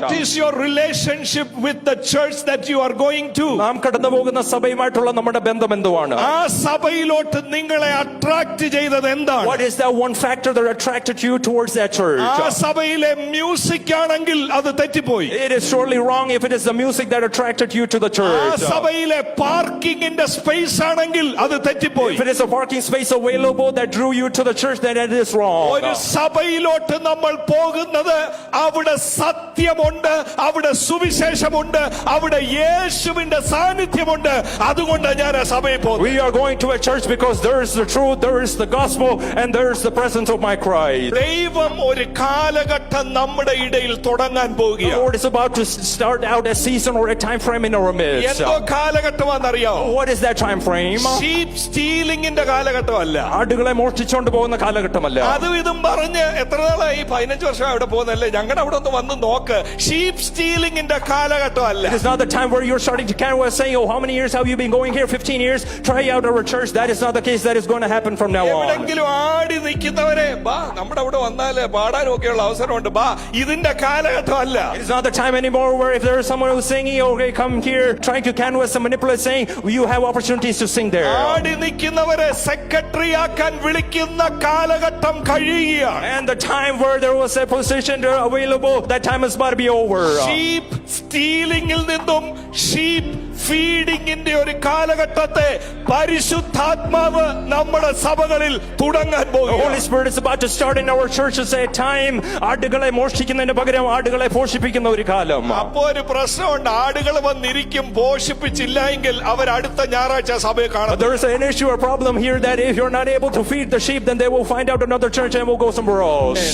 What is your relationship with the church that you are going to? നാം കടന്നു പോകുന്ന സഭയുമായിട്ടുള്ള നമ്മുടെ ബന്ധം എന്തുവാണ് ആ സഭയിലോട്ട് നിങ്ങളെ അട്രാക്ട് ചെയ്തത് എന്താണ് What is that one factor that attracted you towards that church? ആ സഭയിലെ മ്യൂസിക് ആണെങ്കിൽ അത് തെറ്റിപ്പോയി It is surely wrong if it is the music that attracted you to the ആ church. സഭയിലെ പാർക്കിങ്ങിന്റെ സ്പേസ് ആണെങ്കിൽ അത് തെറ്റിപ്പോയി If it is a parking space available that drew you to the church, then it is wrong. ഒരു സഭയിലോട്ട് നമ്മൾ പോകുന്നത് അവിടെ സത്യമുണ്ട് അവിടെ സുവിശേഷമുണ്ട് അവിടെ യേശുവിന്റെ സാന്നിധ്യമുണ്ട് അതുകൊണ്ട് ഞാൻ ആ സഭയിൽ പോകുന്നു We are going to a church because there is the truth, there is the gospel, and there is the presence of my Christ. ദൈവം ഒരു കാലഘട്ടം നമ്മുടെ ഇടയിൽ തുടങ്ങാൻ The പോവുകയാണ് Lord is about to start out a season or a time frame in our midst. എന്തോ കാലഘട്ടമാണെന്നറിയാമോ What is that time frame? Sheep സ്റ്റീലിംഗിന്റെ കാലഘട്ടമല്ല ആടുകളെ മോഷ്ടിച്ചുകൊണ്ട് പോകുന്ന കാലഘട്ടമല്ല അതും ഇതും പറഞ്ഞ് എത്ര നാളായി പതിനഞ്ച് വർഷം അവിടെ പോകുന്നല്ലേ ഞങ്ങളുടെ അവിടെ ഒന്ന് വന്ന് നോക്ക് ഷീപ്പ് സ്റ്റീലിംഗിന്റെ കാലഘട്ടമല്ല It is not the time where you're starting to canvas saying, Oh, how many years have you been going here? 15 years? Try out our church. That is not the case. That is going to happen from now on. എവിടെങ്കിലും ആടി നിൽക്കുന്നവരെ ബാ നമ്മുടെ അവിടെ വന്നാല് പാടാനും ഒക്കെയുള്ള അവസരമുണ്ട് ബാ ഇതിന്റെ കാലഘട്ടമല്ല It is not the time anymore where if there is someone who's singing, okay, come here, trying to canvas and manipulate, saying, you have opportunities to sing there. ആടി നിൽക്കുന്നവരെ സെക്രട്ടറി ആക്കാൻ വിളിക്കുന്ന കാലഘട്ടം കഴിയുകയാണ് And the time where there was a position available, that time is about to be over. Sheep സ്റ്റീലിംഗിൽ നിന്നും sheep ഫീഡിങ്ങിന്റെ ഒരു കാലഘട്ടത്തെ പരിശുദ്ധാത്മാവ് നമ്മുടെ സഭകളിൽ തുടങ്ങാൻ പോകും ആടുകളെ മോഷ്ടിക്കുന്നതിന്റെ പകരം ആടുകളെ പോഷിപ്പിക്കുന്ന ഒരു കാലം. അപ്പോ ഒരു പ്രശ്നമുണ്ട്. ആടുകൾ വന്നിരിക്കും പോഷിപ്പിച്ചില്ല എങ്കിൽ അവർ അടുത്ത ഞായറാഴ്ച സഭയെ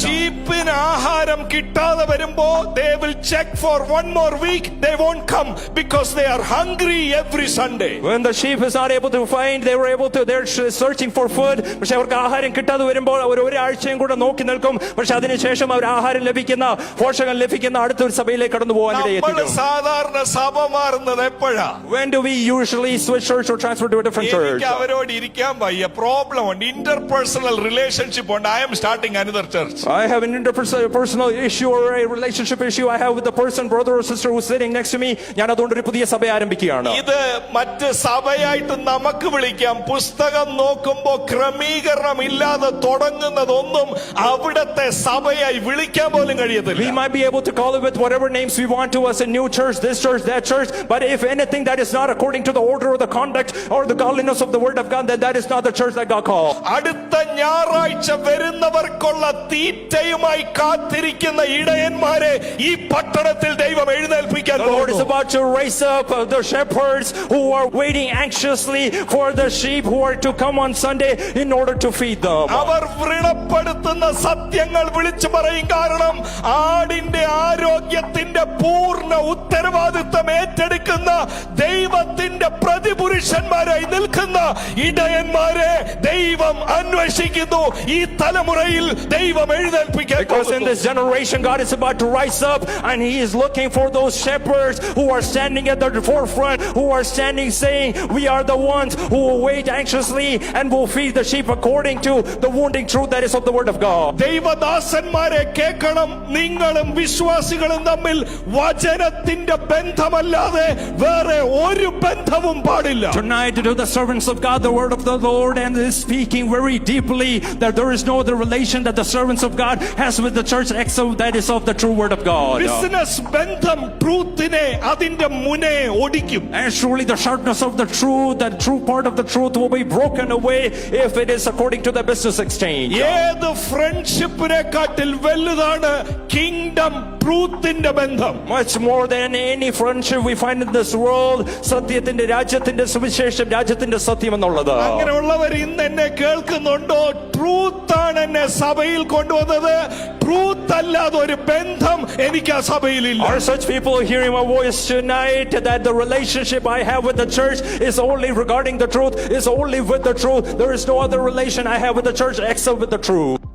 ഷീപ്പിന് ആഹാരം കിട്ടാതെ വരുമ്പോൾ they will check for one more week they won't come because they are hungry. hungry every sunday When the sheep is not able to find, they were able to, they're searching for food. പക്ഷെ അവർക്ക് ആഹാരം കിട്ടാതെ വരുമ്പോൾ അവർ ഒരാഴ്ചയും കൂടെ നോക്കി നിൽക്കും പക്ഷെ അതിനുശേഷം അവർ ആഹാരം ലഭിക്കുന്ന പോഷകം ലഭിക്കുന്ന അടുത്തൊരു സഭയിലേക്ക് കടന്നു പോകാൻ നമ്മൾ ഇടയെത്തിക്കും സാധാരണ സഭ മാറുന്നത് എപ്പോഴാ When do we usually switch church or transfer to a different church? എനിക്ക് അവരോട് ഇരിക്കാൻ വയ്യ പ്രോബ്ലം ഉണ്ട് ഇന്റർപേഴ്സണൽ റിലേഷൻഷിപ്പ് ഉണ്ട് I M starting another church I have an interpersonal issue or a relationship issue I have with the person, brother or sister who's sitting next to me. ഞാൻ അതുകൊണ്ട് ഒരു പുതിയ സഭ ആരംഭിക്കുകയാണ് ഇത് മറ്റ് സഭയായിട്ട് നമുക്ക് വിളിക്കാം പുസ്തകം നോക്കുമ്പോ ക്രമീകരണം ഇല്ലാതെ തുടങ്ങുന്നതൊന്നും അവിടത്തെ സഭയായി വിളിക്കാൻ പോലും We കഴിയത്തില്ല might be able to call it with whatever names we want to us a new church, this church, that church. But if anything that is not according to the order or the conduct or the godliness of the word of God, then that is not the church that God called. അടുത്ത ഞായറാഴ്ച വരുന്നവർക്കുള്ള തീറ്റയുമായി കാത്തിരിക്കുന്ന ഇടയന്മാരെ ഈ പട്ടണത്തിൽ ദൈവം എഴുന്നേൽപ്പിക്കാൻ The Lord is പോകുന്നു about to raise up uh, the shepherds who are waiting anxiously for the sheep who are to come on Sunday in order to feed them. അവർ വ്രണപ്പെടുത്തുന്ന സത്യങ്ങൾ വിളിച്ചു പറയും കാരണം ആടിന്റെ ആരോഗ്യത്തിന്റെ പൂർണ്ണ ഉത്തരവാദിത്വം ഏറ്റെടുക്കുന്ന ദൈവത്തിന്റെ പ്രതിപുരുഷന്മാരായി നിൽക്കുന്ന ഇടയന്മാരെ ദൈവം അന്വേഷിക്കുന്നു ഈ തലമുറയിൽ ദൈവം എഴുന്നേൽപ്പിക്കാൻ Because in പോകുന്നു. this generation, God is about to rise up and He is looking for those shepherds who are standing at the forefront, who are standing saying, We are the ones who will wait anxiously and will feed the sheep according to the wounding truth that is of the Word of God. ദൈവദാസന്മാരെ കേൾക്കണം നിങ്ങളും വിശ്വാസികളും തമ്മിൽ വചനത്തിന്റെ ബന്ധമല്ലാതെ വേറെ ഒരു ബന്ധവും പാടില്ല Tonight, to the servants of God, the word of the Lord, and is speaking very deeply that there is no other relation that the servants of God has with the church except that is of the true word of God. Business ബന്ധം ട്രൂത്തിനെ അതിന്റെ മുനെ ഒടിക്കും And surely the sharpness of the truth, that true part of the truth will be broken away if it is according to the business exchange. ഏത് ഫ്രണ്ട്ഷിപ്പിനെക്കാട്ടിൽ വലുതാണ് kingdom ട്രൂത്തിന്റെ ബന്ധം Much more than any friendship we find in this world, സത്യത്തിന്റെ രാജ്യത്തിന്റെ സുവിശേഷം രാജ്യത്തിന്റെ സത്യം എന്നുള്ളത് അങ്ങനെയുള്ളവർ ഇന്ന് എന്നെ കേൾക്കുന്നുണ്ടോ ട്രൂത്താണ് എന്നെ സഭയിൽ കൊണ്ടുവന്നത് ട്രൂത്ത് അല്ലാതെ ഒരു ബന്ധം എനിക്ക് ആ സഭയിലില്ല Are such people hearing my voice tonight that the relationship I have with the church is only regarding the truth, is only with the truth? There is no other relation I have with the church except with the truth.